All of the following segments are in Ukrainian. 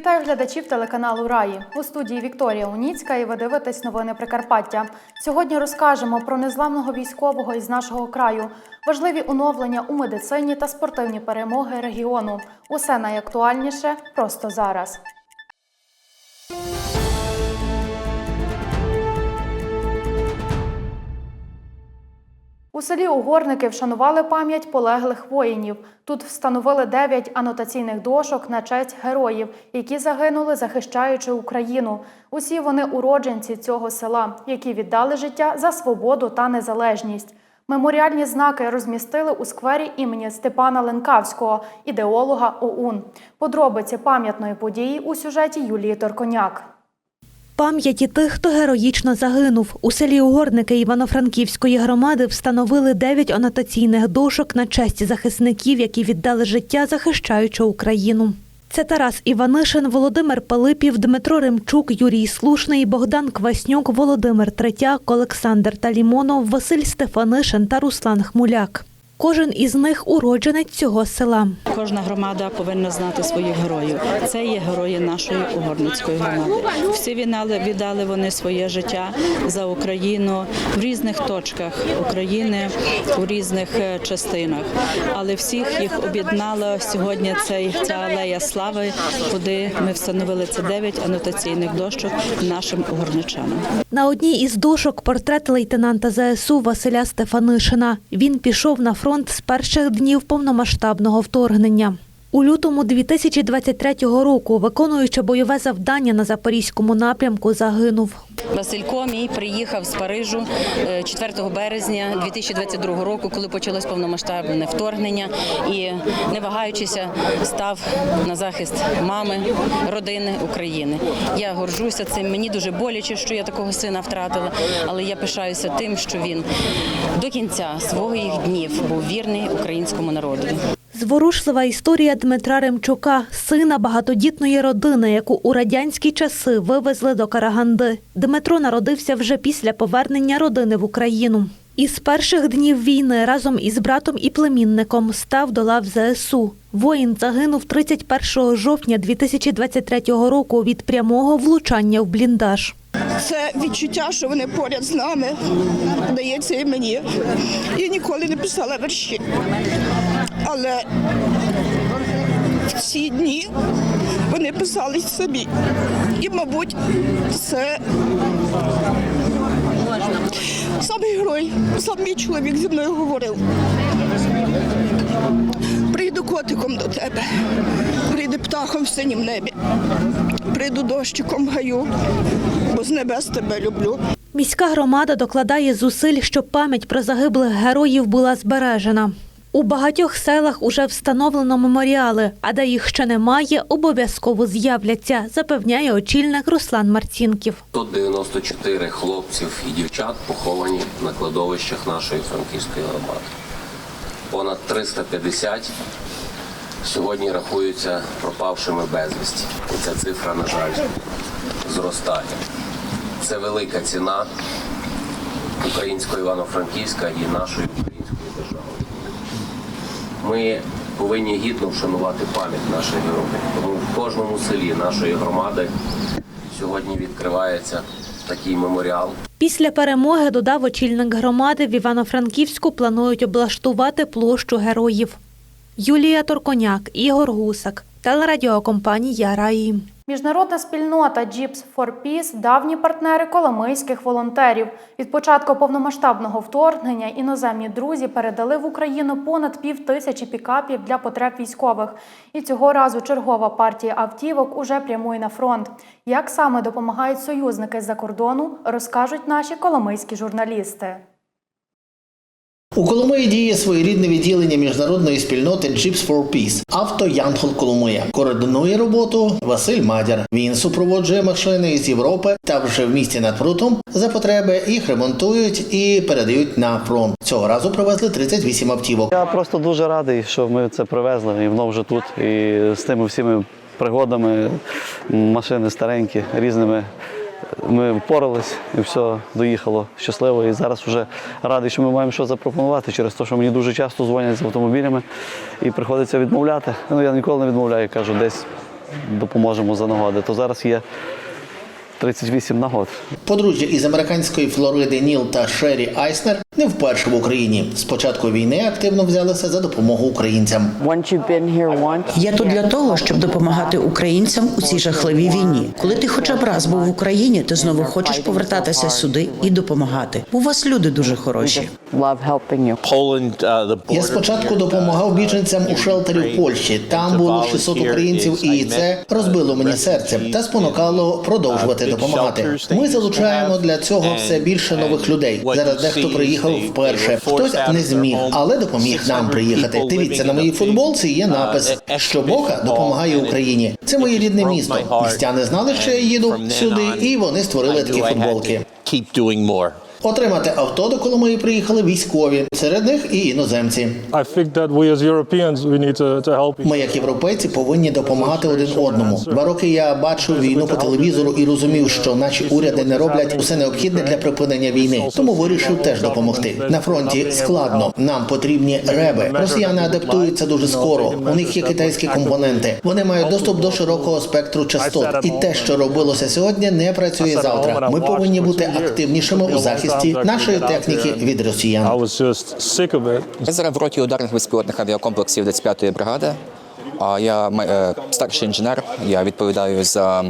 Вітаю глядачів телеканалу Раї у студії Вікторія Уніцька. І ви дивитесь новини Прикарпаття. Сьогодні розкажемо про незламного військового із нашого краю, важливі оновлення у медицині та спортивні перемоги регіону. Усе найактуальніше просто зараз. У селі Угорники вшанували пам'ять полеглих воїнів. Тут встановили 9 анотаційних дошок на честь героїв, які загинули, захищаючи Україну. Усі вони уродженці цього села, які віддали життя за свободу та незалежність. Меморіальні знаки розмістили у сквері імені Степана Ленкавського, ідеолога ОУН. Подробиці пам'ятної події у сюжеті Юлії Торконяк. Пам'яті тих, хто героїчно загинув. У селі Угорники Івано-Франківської громади встановили дев'ять анотаційних дошок на честь захисників, які віддали життя, захищаючи Україну. Це Тарас Іванишин, Володимир Пилипів, Дмитро Римчук, Юрій Слушний, Богдан Кваснюк, Володимир Третяк, Олександр Талімонов, Василь Стефанишин та Руслан Хмуляк. Кожен із них уродженець цього села. Кожна громада повинна знати своїх героїв. Це є герої нашої угорницької громади. Всі віддали, віддали вони своє життя за Україну в різних точках України, у різних е, частинах. Але всіх їх об'єднала сьогодні цей ця алея слави, куди ми встановили це дев'ять анотаційних дощок нашим угорничанам. На одній із дошок портрет лейтенанта ЗСУ Василя Стефанишина. Він пішов на фронт з перших днів повномасштабного вторгнення. У лютому 2023 року, виконуючи бойове завдання на запорізькому напрямку, загинув. Василько мій приїхав з Парижу е, 4 березня 2022 року, коли почалось повномасштабне вторгнення, і не вагаючися став на захист мами, родини України. Я горжуся цим. Мені дуже боляче, що я такого сина втратила, але я пишаюся тим, що він до кінця своїх днів був вірний українському народу. Зворушлива історія Дмитра Ремчука, сина багатодітної родини, яку у радянські часи вивезли до Караганди. Дмитро народився вже після повернення родини в Україну. Із перших днів війни разом із братом і племінником став до лав ЗСУ. Воїн загинув 31 жовтня 2023 року від прямого влучання в бліндаж. Це відчуття, що вони поряд з нами, дається і мені. Я ніколи не писала вірші. Але в ці дні вони писали собі. І, мабуть, це самий герой, сам мій чоловік зі мною говорив. Прийду котиком до тебе, прийду птахом в синім небі, прийду дощиком гаю, бо з небес тебе люблю. Міська громада докладає зусиль, щоб пам'ять про загиблих героїв була збережена. У багатьох селах уже встановлено меморіали, а де їх ще немає, обов'язково з'являться, запевняє очільник Руслан Марцінків. Тут 94 хлопців і дівчат поховані на кладовищах нашої франківської громади. Понад 350 сьогодні рахуються пропавшими безвісті. І ця цифра, на жаль, зростає. Це велика ціна українського Івано-Франківська і нашої української. Ми повинні гідно вшанувати пам'ять наших героїв. Тому в кожному селі нашої громади сьогодні відкривається такий меморіал. Після перемоги, додав очільник громади, в Івано-Франківську планують облаштувати площу героїв. Юлія Торконяк, Ігор Гусак, телерадіокомпанія Раї. Міжнародна спільнота Jeeps for Peace – давні партнери коломийських волонтерів. Від початку повномасштабного вторгнення іноземні друзі передали в Україну понад пів тисячі пікапів для потреб військових. І цього разу чергова партія автівок уже прямує на фронт. Як саме допомагають союзники з-за кордону, розкажуть наші коломийські журналісти. У Коломиї діє своєрідне відділення міжнародної спільноти Jeeps for Peace Авто Янгол Коломия. Координує роботу Василь Мадяр. Він супроводжує машини із Європи та вже в місті над прутом за потреби їх ремонтують і передають на фронт. Цього разу привезли 38 автівок. Я просто дуже радий, що ми це привезли і воно вже тут. І з тими всіми пригодами, машини старенькі, різними. Ми впорались і все доїхало щасливо. І зараз вже радий, що ми маємо що запропонувати через те, що мені дуже часто дзвонять з автомобілями і приходиться відмовляти. Ну я ніколи не відмовляю, кажу, десь допоможемо за нагоди. То зараз є 38 нагод. Подружжя із американської Флориди Ніл та Шері Айснер не вперше в Україні. З початку війни активно взялися за допомогу українцям. Я тут для того, щоб допомагати українцям у цій жахливій війні. Коли ти хоча б раз був в Україні, ти знову хочеш повертатися сюди і допомагати. У вас люди дуже хороші. helping. Я спочатку допомагав біженцям у шелтері в Польщі. Там було 600 українців, і це розбило мені серце та спонукало продовжувати допомагати. Ми залучаємо для цього все більше нових людей. Зараз дехто приїхав вперше. Хтось не зміг, але допоміг нам приїхати. Дивіться на моїй футболці. Є напис, що Бока допомагає Україні. Це моє рідне місто. Містяни знали, що я їду сюди, і вони створили такі футболки. Отримати авто до Коломиї приїхали військові, серед них і іноземці. Ми, як європейці, повинні допомагати один одному. Два роки я бачив війну по телевізору і розумів, що наші уряди не роблять усе необхідне для припинення війни. Тому вирішив теж допомогти. На фронті складно. Нам потрібні реби. Росіяни адаптуються дуже скоро. У них є китайські компоненти. Вони мають доступ до широкого спектру частот. І те, що робилося сьогодні, не працює завтра. Ми повинні бути активнішими у захисті нашої техніки від росіян. зараз в роті ударних безпілотних авіакомплексів 25-ї бригади. А я е, старший інженер. Я відповідаю за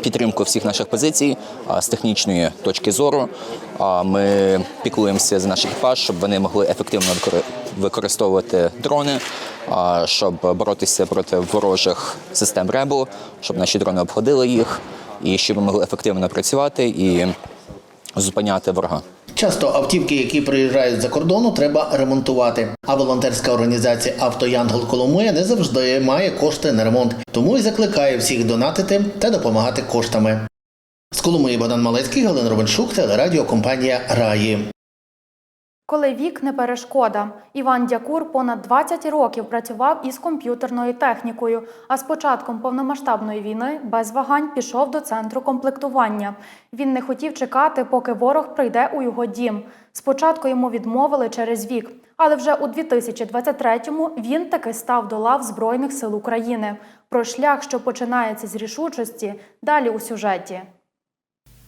підтримку всіх наших позицій з технічної точки зору. А Ми піклуємося за наш екіпаж, щоб вони могли ефективно використовувати дрони, щоб боротися проти ворожих систем РЕБу, щоб наші дрони обходили їх, і щоб ми могли ефективно працювати і зупиняти ворога. Часто автівки, які приїжджають за кордону, треба ремонтувати. А волонтерська організація «Автоянгол Коломия не завжди має кошти на ремонт, тому і закликає всіх донатити та допомагати коштами. З Коломиї Богдан Малецький, Галина Ровеншук, телерадіокомпанія Раї. Коли вік не перешкода, Іван Дякур понад 20 років працював із комп'ютерною технікою, а з початком повномасштабної війни без вагань пішов до центру комплектування. Він не хотів чекати, поки ворог прийде у його дім. Спочатку йому відмовили через вік, але вже у 2023-му він таки став до лав Збройних сил України. Про шлях, що починається з рішучості, далі у сюжеті.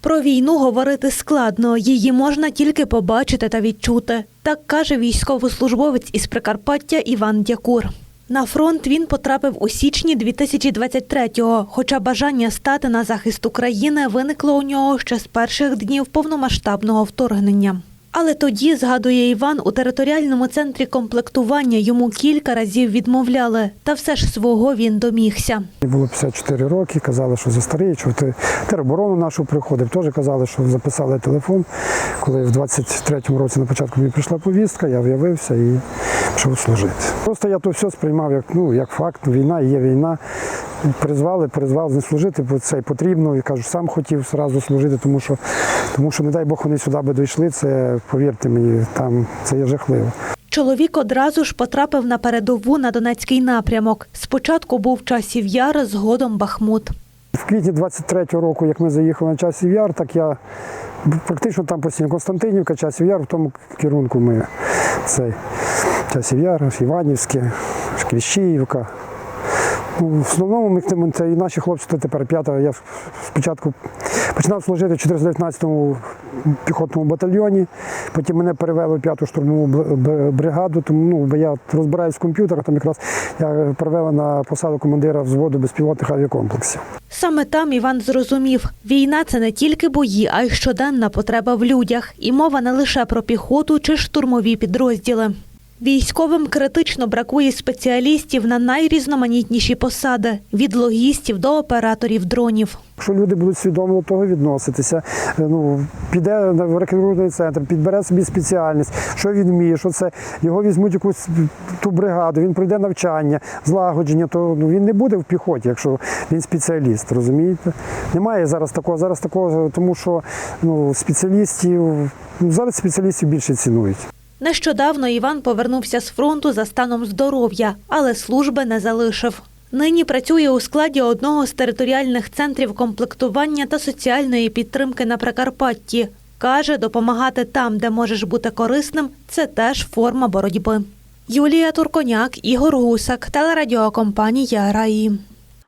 Про війну говорити складно, її можна тільки побачити та відчути. Так каже військовослужбовець із Прикарпаття Іван Дякур. На фронт він потрапив у січні 2023-го, хоча бажання стати на захист України виникло у нього ще з перших днів повномасштабного вторгнення. Але тоді, згадує Іван, у територіальному центрі комплектування йому кілька разів відмовляли, та все ж свого він домігся. Було 54 роки, казали, що застаріє, що ти тероборону нашу приходив. Теж казали, що записали телефон. Коли в 23-му році на початку мені прийшла повістка, я в'явився і пішов служити. Просто я то все сприймав як, ну, як факт, війна є війна. Призвали, призвали не служити, бо це потрібно. І кажу, сам хотів зразу служити, тому що, тому що, не дай Бог, вони сюди би дійшли. Це, повірте мені, там це є жахливо. Чоловік одразу ж потрапив на передову на Донецький напрямок. Спочатку був часів Яр, згодом Бахмут. В квітні 23-го року, як ми заїхали на часів яр, так я практично там постійно Константинівка, часів яр, в тому керунку ми цей часів яр, Іванівське, Кліщіївка. В основному ми тим- це і наші хлопці то тепер п'ята. Я спочатку починав служити в 419-му піхотному батальйоні, потім мене перевели в п'яту штурмову бригаду, тому ну, бо я розбираюсь в комп'ютерах, там якраз я перевели на посаду командира взводу безпілотних авіакомплексів. Саме там Іван зрозумів, війна це не тільки бої, а й щоденна потреба в людях. І мова не лише про піхоту чи штурмові підрозділи. Військовим критично бракує спеціалістів на найрізноманітніші посади від логістів до операторів дронів. Якщо люди будуть свідомо до того відноситися, е, ну піде в рекрутний центр, підбере собі спеціальність, що він вміє, що це його візьмуть якусь ту бригаду, він пройде навчання, злагодження, то ну він не буде в піхоті, якщо він спеціаліст, розумієте? Немає зараз такого, зараз такого, тому що ну спеціалістів ну, зараз спеціалістів більше цінують. Нещодавно Іван повернувся з фронту за станом здоров'я, але служби не залишив. Нині працює у складі одного з територіальних центрів комплектування та соціальної підтримки на Прикарпатті. Каже, допомагати там, де можеш бути корисним, це теж форма боротьби. Юлія Турконяк, Ігор Гусак, телерадіокомпанія Раї.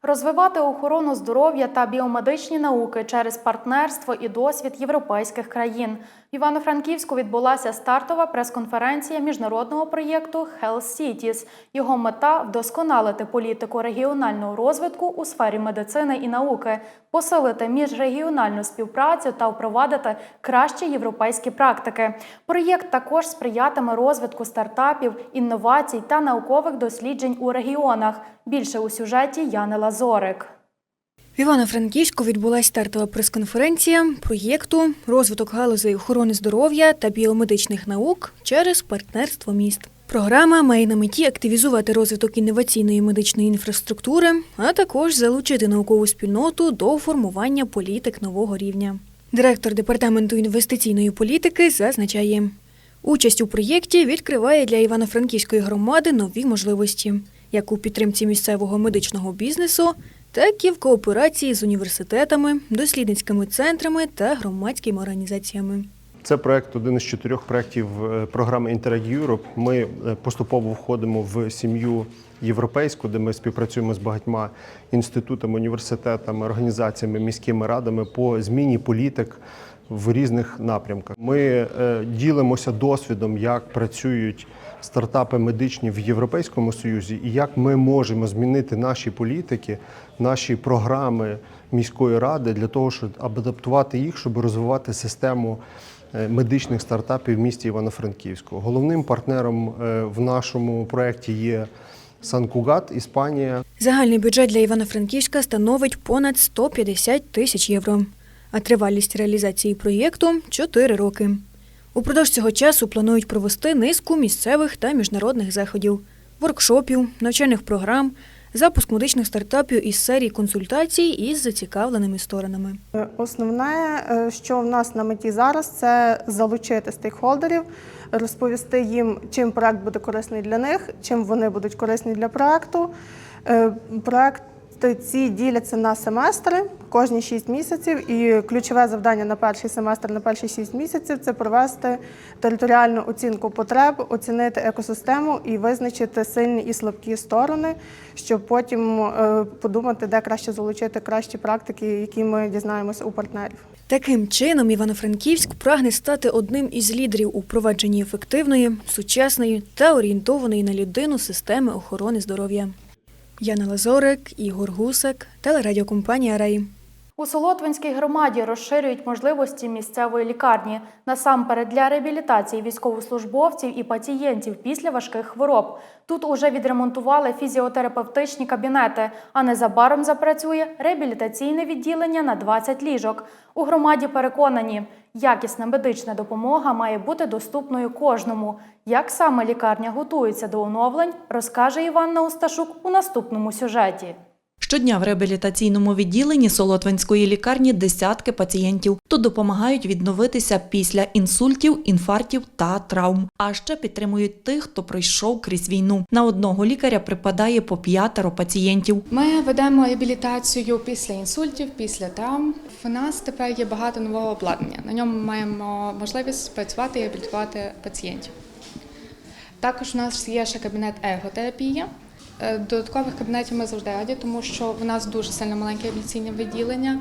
Розвивати охорону здоров'я та біомедичні науки через партнерство і досвід європейських країн. В Івано-Франківську відбулася стартова прес-конференція міжнародного проєкту Health Cities. Його мета вдосконалити політику регіонального розвитку у сфері медицини і науки, посилити міжрегіональну співпрацю та впровадити кращі європейські практики. Проєкт також сприятиме розвитку стартапів, інновацій та наукових досліджень у регіонах. Більше у сюжеті Яни Лазорик. В Івано-Франківську відбулася стартова прес-конференція проєкту розвиток галузей охорони здоров'я та біомедичних наук через партнерство міст. Програма має на меті активізувати розвиток інноваційної медичної інфраструктури, а також залучити наукову спільноту до формування політик нового рівня. Директор департаменту інвестиційної політики зазначає, участь у проєкті відкриває для Івано-Франківської громади нові можливості, як у підтримці місцевого медичного бізнесу, так і в кооперації з університетами, дослідницькими центрами та громадськими організаціями. Це проект один із чотирьох проєктів е, програми Interreg Europe. Ми е, поступово входимо в сім'ю європейську, де ми співпрацюємо з багатьма інститутами, університетами, організаціями, міськими радами по зміні політик в різних напрямках. Ми е, ділимося досвідом, як працюють стартапи медичні в Європейському Союзі, і як ми можемо змінити наші політики, наші програми міської ради для того, щоб адаптувати їх, щоб розвивати систему е, медичних стартапів в місті Івано-Франківську. Головним партнером е, в нашому проєкті є Сан-Кугат, Іспанія. Загальний бюджет для Івано-Франківська становить понад 150 тисяч євро, а тривалість реалізації проєкту 4 роки. Упродовж цього часу планують провести низку місцевих та міжнародних заходів, воркшопів, навчальних програм, запуск медичних стартапів із серії консультацій із зацікавленими сторонами. Основне, е, що в нас на меті зараз, це залучити стейкхолдерів, розповісти їм, чим проект буде корисний для них, чим вони будуть корисні для проекту. Е, Проекти ці діляться на семестри кожні 6 місяців, і ключове завдання на перший семестр, на перші 6 місяців це провести територіальну оцінку потреб, оцінити екосистему і визначити сильні і слабкі сторони, щоб потім е, подумати, де краще залучити кращі практики, які ми дізнаємося у партнерів. Таким чином, Івано-Франківськ прагне стати одним із лідерів у впровадженні ефективної, сучасної та орієнтованої на людину системи охорони здоров'я. Яна Лазорик, Ігор Гусак, телерадіокомпанія Рай. У Солотвинській громаді розширюють можливості місцевої лікарні насамперед для реабілітації військовослужбовців і пацієнтів після важких хвороб. Тут уже відремонтували фізіотерапевтичні кабінети, а незабаром запрацює реабілітаційне відділення на 20 ліжок. У громаді переконані, якісна медична допомога має бути доступною кожному. Як саме лікарня готується до оновлень, розкаже Іванна Осташук у наступному сюжеті. Щодня в реабілітаційному відділенні Солотвинської лікарні десятки пацієнтів. Тут допомагають відновитися після інсультів, інфарктів та травм. А ще підтримують тих, хто пройшов крізь війну. На одного лікаря припадає по п'ятеро пацієнтів. Ми ведемо реабілітацію після інсультів, після травм. В нас тепер є багато нового обладнання. На ньому маємо можливість працювати і реабілітувати пацієнтів. Також у нас є ще кабінет ерготерапії, Додаткових кабінетів ми завжди раді, тому що в нас дуже сильно маленьке реабілітаційне відділення.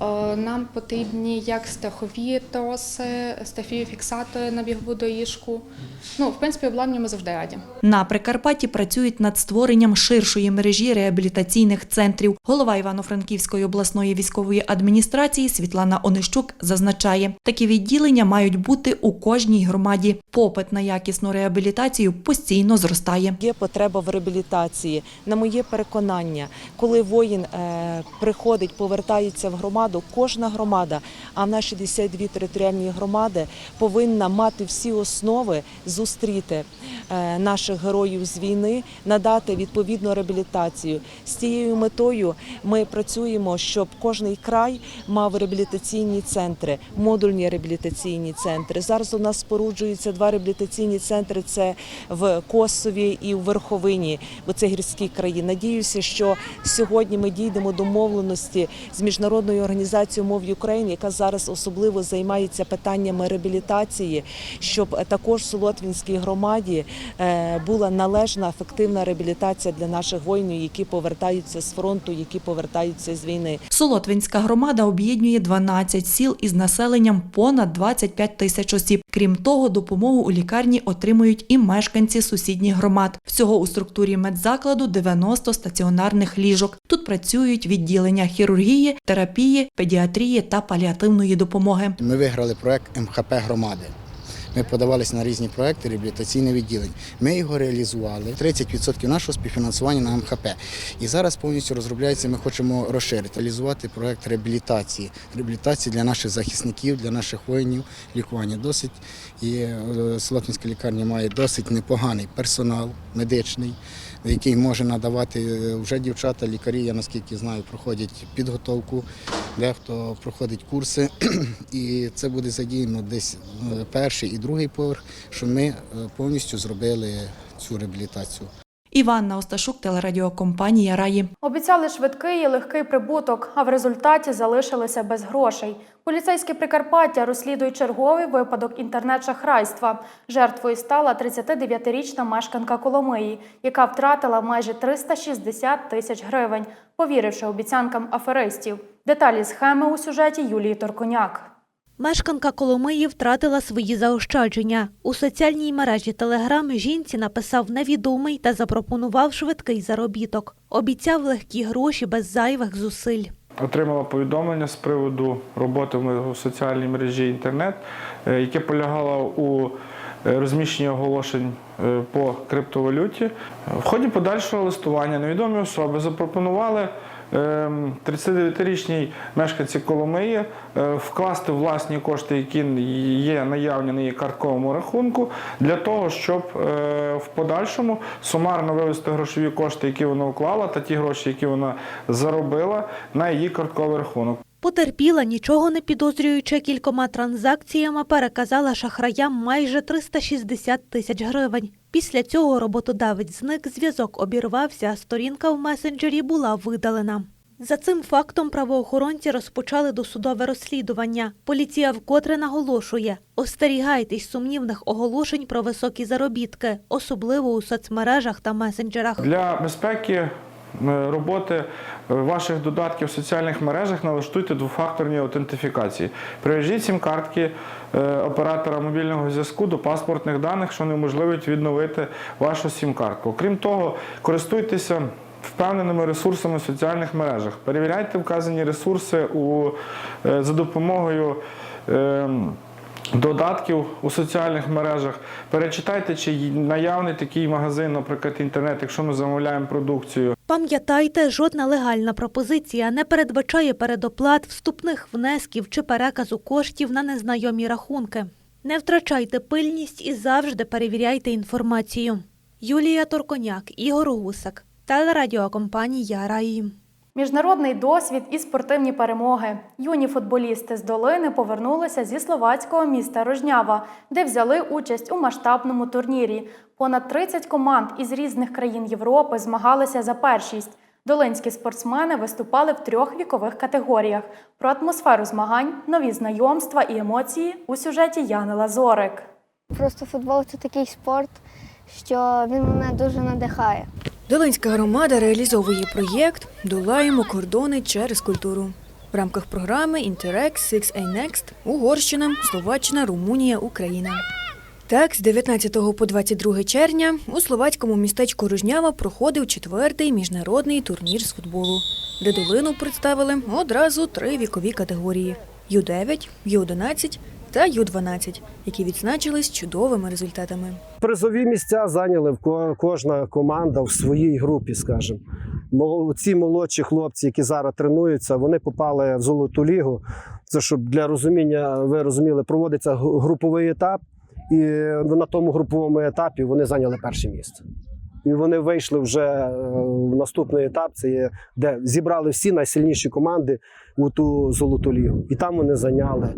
Е, Нам потрібні як страхові троси, страхові фіксатори на бігову доріжку. Ну, в принципі, обладнання ми завжди раді. На Прикарпатті працюють над створенням ширшої мережі реабілітаційних центрів. Голова Івано-Франківської обласної військової адміністрації Світлана Онищук зазначає, такі відділення мають бути у кожній громаді. Попит на якісну реабілітацію постійно зростає. Є потреба в реабілітації. На моє переконання, коли воїн е, приходить, повертається в громаду, кожна громада, а в нас 62 територіальні громади повинна мати всі основи зустріти е, наших героїв з війни, надати відповідну реабілітацію. З цією метою ми працюємо, щоб кожний край мав реабілітаційні центри, модульні реабілітаційні центри. Зараз у нас споруджуються два реабілітаційні центри: це в Косові і в Верховині, бо це гірські краї. Надіюся, що сьогодні ми дійдемо до мовленості з міжнародною організацією мов України, яка зараз особливо займається питаннями реабілітації, щоб також Солотвінській громаді е, була належна ефективна реабілітація для наших воїнів, які повертаються з фронту, які повертаються з війни. Солотвинська громада об'єднує 12 сіл із населенням понад 25 тисяч осіб. Крім того, допомогу у лікарні отримують і мешканці сусідніх громад. Всього у структурі медзакладу 90 стаціонарних ліжок. Тут працюють відділення хірургії, терапії, педіатрії та паліативної допомоги. Ми виграли проект МХП громади. Ми подавалися на різні проекти реабілітаційне відділення. Ми його реалізували. 30% нашого співфінансування на МХП. І зараз повністю розробляється. Ми хочемо розширити, реалізувати проект реабілітації. Реабілітації для наших захисників, для наших воїнів. Лікування досить. І е, Солотвинська лікарня має досить непоганий персонал медичний, який може надавати е, вже дівчата, лікарі, я наскільки знаю, проходять підготовку, дехто проходить курси, і це буде задіяно десь е, перший і другий поверх, що ми е, повністю зробили цю реабілітацію. Іванна Осташук, телерадіокомпанія Раї. Обіцяли швидкий і легкий прибуток, а в результаті залишилися без грошей. Поліцейські Прикарпаття розслідують черговий випадок інтернет-шахрайства. Жертвою стала 39-річна мешканка Коломиї, яка втратила майже 360 тисяч гривень, повіривши обіцянкам аферистів. Деталі схеми у сюжеті Юлії Торконяк. Мешканка Коломиї втратила свої заощадження. У соціальній мережі Телеграм жінці написав невідомий та запропонував швидкий заробіток. Обіцяв легкі гроші без зайвих зусиль. Отримала повідомлення з приводу роботи в соціальній мережі інтернет, е, яке полягало у е, розміщенні оголошень е, по криптовалюті. В ході подальшого листування невідомі особи запропонували 39-річній мешканці Коломиї е, вкласти власні кошти, які є наявні на її картковому рахунку, для того, щоб е, в подальшому сумарно вивести грошові кошти, які вона вклала, та ті гроші, які вона заробила, на її картковий рахунок. Потерпіла, нічого не підозрюючи кількома транзакціями, переказала шахраям майже 360 тисяч гривень. Після цього роботодавець зник, зв'язок обірвався, сторінка в месенджері була видалена. За цим фактом правоохоронці розпочали досудове розслідування. Поліція вкотре наголошує: остерігайтесь сумнівних оголошень про високі заробітки, особливо у соцмережах та месенджерах. Для безпеки е, роботи ваших додатків в соціальних мережах налаштуйте двофакторні аутентифікації. Прив'яжіть сім-картки е, оператора мобільного зв'язку до паспортних даних, що неможливить відновити вашу сім-картку. Крім того, користуйтеся впевненими ресурсами в соціальних мережах. Перевіряйте вказані ресурси у, е, за допомогою. ем, Додатків у соціальних мережах перечитайте, чи наявний такий магазин, наприклад, інтернет, якщо ми замовляємо продукцію. Пам'ятайте, жодна легальна пропозиція не передбачає передоплат, вступних внесків чи переказу коштів на незнайомі рахунки. Не втрачайте пильність і завжди перевіряйте інформацію. Юлія Торконяк, Ігор Гусак, телерадіокомпанія Раї. Міжнародний досвід і спортивні перемоги. Юні футболісти з долини повернулися зі словацького міста Рожнява, де взяли участь у масштабному турнірі. Понад 30 команд із різних країн Європи змагалися за першість. Долинські спортсмени виступали в трьох вікових категоріях. Про атмосферу змагань, нові знайомства і емоції у сюжеті Яни Лазорик. Просто футбол це такий спорт, що він мене дуже надихає. Долинська громада реалізовує проєкт Долаємо кордони через культуру. В рамках програми Interact 6A Next Угорщина, Словаччина, Румунія, Україна. Так, з 19 по 22 червня у словацькому містечку Ружнява проходив четвертий міжнародний турнір з футболу, де долину представили одразу три вікові категорії: Ю-9, Ю-11 та Ю-12, які відзначились чудовими результатами. Призові місця зайняли кожна команда в своїй групі, скажімо. Ці молодші хлопці, які зараз тренуються, вони попали в золоту лігу. Це щоб для розуміння, ви розуміли, проводиться груповий етап, і на тому груповому етапі вони зайняли перше місце. І вони вийшли вже е, в наступний етап, це є, де зібрали всі найсильніші команди у ту золоту лігу. І там вони зайняли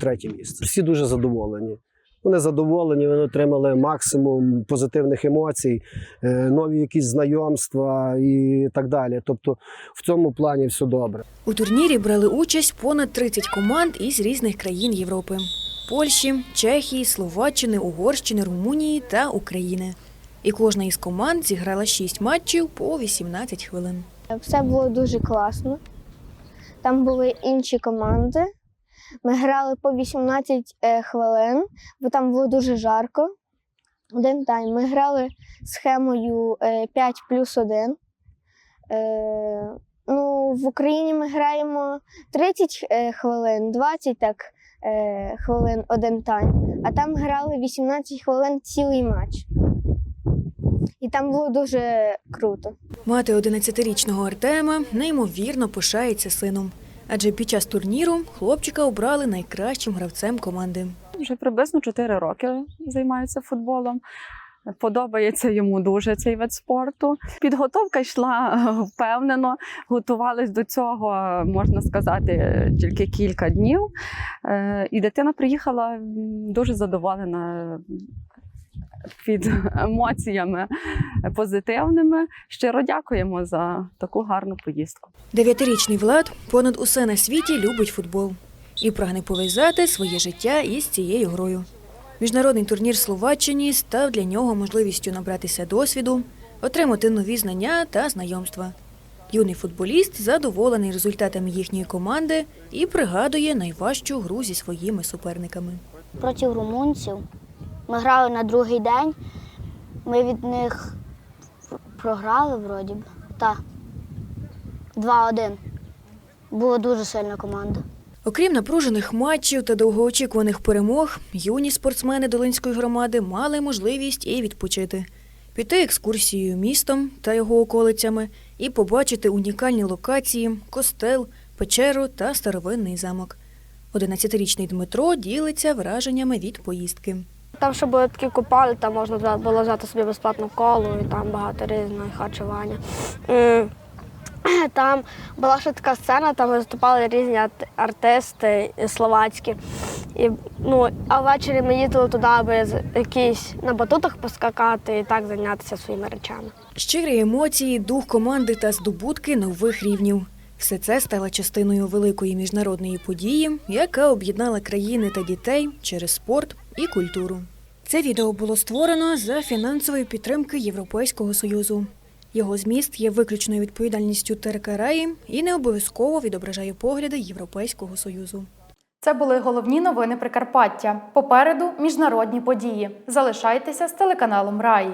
третє місце. Всі дуже задоволені. Вони задоволені, вони отримали максимум позитивних емоцій, е, нові якісь знайомства і так далі. Тобто в цьому плані все добре. У турнірі брали участь понад 30 команд із різних країн Європи: Польщі, Чехії, Словаччини, Угорщини, Румунії та України. І кожна із команд зіграла 6 матчів по 18 хвилин. Все було дуже класно. Там були інші команди. Ми грали по 18 е, хвилин, бо там було дуже жарко. Один тайм. Ми грали схемою е, 5 плюс 1. Е, ну, в Україні ми граємо 30 е, хвилин, 20 так, е, хвилин один тайм, а там грали 18 хвилин цілий матч. І там було дуже круто. Мати 11-річного Артема неймовірно пишається сином. Адже під час турніру хлопчика обрали найкращим гравцем команди. Вже приблизно 4 роки займається футболом. Подобається йому дуже цей вид спорту. Підготовка йшла е, впевнено, готувались до цього, можна сказати, тільки кілька днів. Е, І дитина приїхала дуже задоволена під емоціями позитивними. Щиро дякуємо за таку гарну поїздку. Дев'ятирічний Влад понад усе на світі любить футбол і прагне пов'язати своє життя із цією грою. Міжнародний турнір в Словаччині став для нього можливістю набратися досвіду, отримати нові знання та знайомства. Юний футболіст задоволений результатами їхньої команди і пригадує найважчу гру зі своїми суперниками. проти румунців. Ми грали на другий день. Ми від них програли вроді б. Так. 2-1. Була дуже сильна команда. Окрім напружених матчів та довгоочікуваних перемог, юні спортсмени Долинської громади мали можливість і відпочити, піти екскурсією містом та його околицями і побачити унікальні локації, костел, печеру та старовинний замок. 11-річний Дмитро ділиться враженнями від поїздки. Там ще були такі купали, там можна було взяти собі безплатну колу, і там багато різного харчування. Там була ще така сцена, там виступали різні арт- артисти словацькі. І, ну, а ввечері ми їздили туди, аби якісь на батутах поскакати і так зайнятися своїми речами. Щирі емоції, дух команди та здобутки нових рівнів. Все це стало частиною великої міжнародної події, яка об'єднала країни та дітей через спорт і культуру. Це відео було створено за фінансової підтримки Європейського союзу. Його зміст є виключною відповідальністю ТРК «Раї» і не обов'язково відображає погляди Європейського союзу. Це були головні новини Прикарпаття. Попереду міжнародні події. Залишайтеся з телеканалом Раї.